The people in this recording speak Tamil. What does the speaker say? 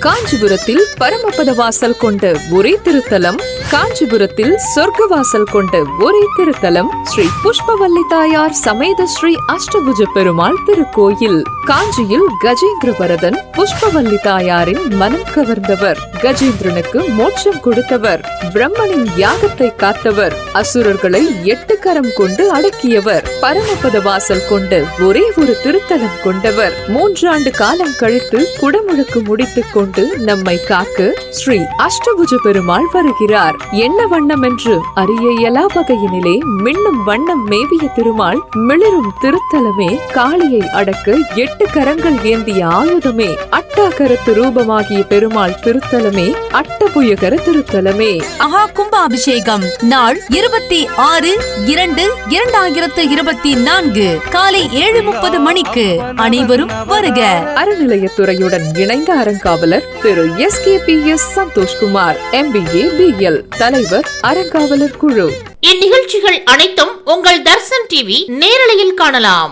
காஞ்சிபுரத்தில் பரமபத வாசல் கொண்ட ஒரே திருத்தலம் காஞ்சிபுரத்தில் சொர்க்க வாசல் கொண்ட ஒரே திருத்தலம் ஸ்ரீ புஷ்பவல்லி தாயார் சமேத ஸ்ரீ அஷ்டபுஜ பெருமாள் திருக்கோயில். காஞ்சியில் கஜேந்திர பரதன் புஷ்பவல்லி தாயாரின் மனம் கவர்ந்தவர். கஜேந்திரனுக்கு மோட்சம் கொடுத்தவர். பிரம்மனின் யாகத்தை காத்தவர். அசுரர்களை எட்டு கரம் கொண்டு அடக்கியவர். பரமபத வாசல் கொண்ட ஒரே ஒரு திருத்தலம் கொண்டவர். மூன்றாண்டு காலம் கழித்து குடமுழுக்கு முடித்துக் கொண்டு நம்மை காக்க ஸ்ரீ அஷ்டபுஜ பெருமாள் வருகிறார். என்ன வண்ணம் என்று அறிய இயலா வகையினிலே மின்னும் வண்ணம் மேவிய திருமால் மிளிரும் திருத்தலமே காளியை அடக்க எட்டு கரங்கள் ஏந்திய ஆயுதமே அட்டாகரத்து ரூபமாகிய பெருமாள் திருத்தலமே அட்டபுயகர திருத்தலமே. மகா கும்பாபிஷேகம் நாள் இருபத்தி ஆறு இரண்டு இரண்டாயிரத்து இருபத்தி நான்கு காலை ஏழு முப்பது மணிக்கு அனைவரும் வருக. அறநிலையத்துறையுடன் இணைந்த அறங்காவலர் Thiru S K P S Santhoshkumar MBA BL தலைவர் அறங்காவலர் குழு. இந்நிகழ்ச்சிகள் அனைத்தும் உங்கள் தர்சன் டிவி நேரலையில் காணலாம்.